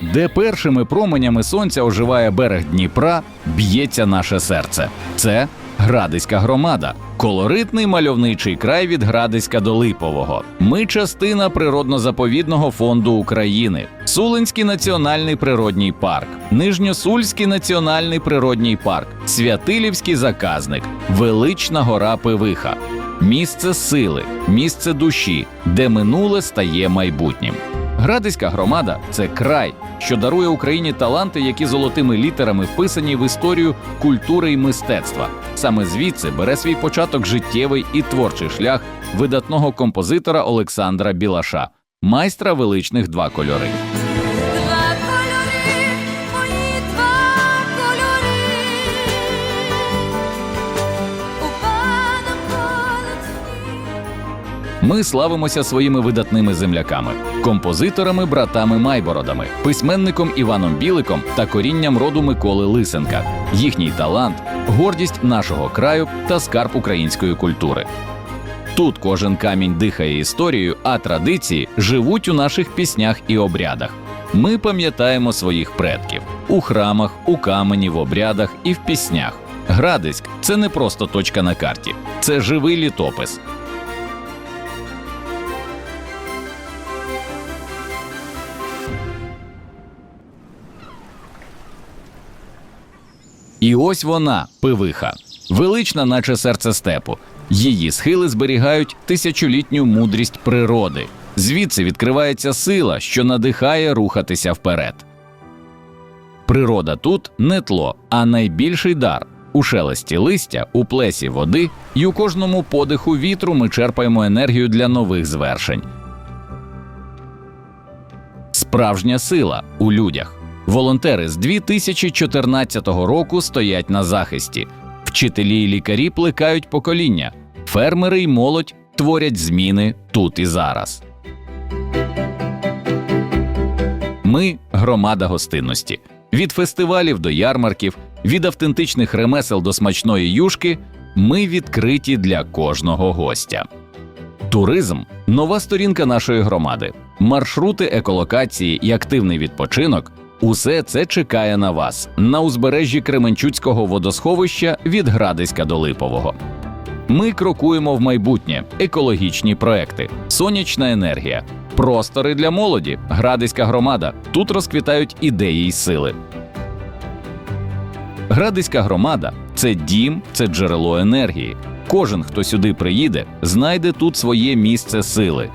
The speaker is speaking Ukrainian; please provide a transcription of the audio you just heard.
де першими променями сонця оживає берег Дніпра, б'ється наше серце. Це Градиська громада, колоритний мальовничий край від Градиська до Липового. Ми частина природно-заповідного фонду України, Сулинський національний природній парк, Нижньосульський національний природній парк, Святилівський заказник, Велична гора Пивиха, місце сили, місце душі, де минуле стає майбутнім. Градиська громада це край, що дарує Україні таланти, які золотими літерами вписані в історію культури і мистецтва. Саме звідси бере свій початок життєвий і творчий шлях видатного композитора Олександра Білаша, майстра величних два кольори. Ми славимося своїми видатними земляками, композиторами, братами Майбородами, письменником Іваном Біликом та корінням роду Миколи Лисенка. Їхній талант, гордість нашого краю та скарб української культури. Тут кожен камінь дихає історією, а традиції живуть у наших піснях і обрядах. Ми пам'ятаємо своїх предків у храмах, у камені, в обрядах і в піснях. Градиськ це не просто точка на карті, це живий літопис, І ось вона, пивиха, велична, наче серце степу. Її схили зберігають тисячолітню мудрість природи. Звідси відкривається сила, що надихає рухатися вперед. Природа тут не тло, а найбільший дар. У шелесті листя, у плесі води і у кожному подиху вітру ми черпаємо енергію для нових звершень. Справжня сила у людях. Волонтери з 2014 року стоять на захисті. Вчителі і лікарі плекають покоління. Фермери й молодь творять зміни тут і зараз. Ми громада гостинності. Від фестивалів до ярмарків, від автентичних ремесел до смачної юшки. Ми відкриті для кожного гостя. Туризм нова сторінка нашої громади. Маршрути еколокації і активний відпочинок. Усе це чекає на вас на узбережжі Кременчуцького водосховища від Градиська до Липового. Ми крокуємо в майбутнє, екологічні проекти, сонячна енергія, простори для молоді, Градиська громада. Тут розквітають ідеї й сили. Градиська громада це дім, це джерело енергії. Кожен, хто сюди приїде, знайде тут своє місце сили.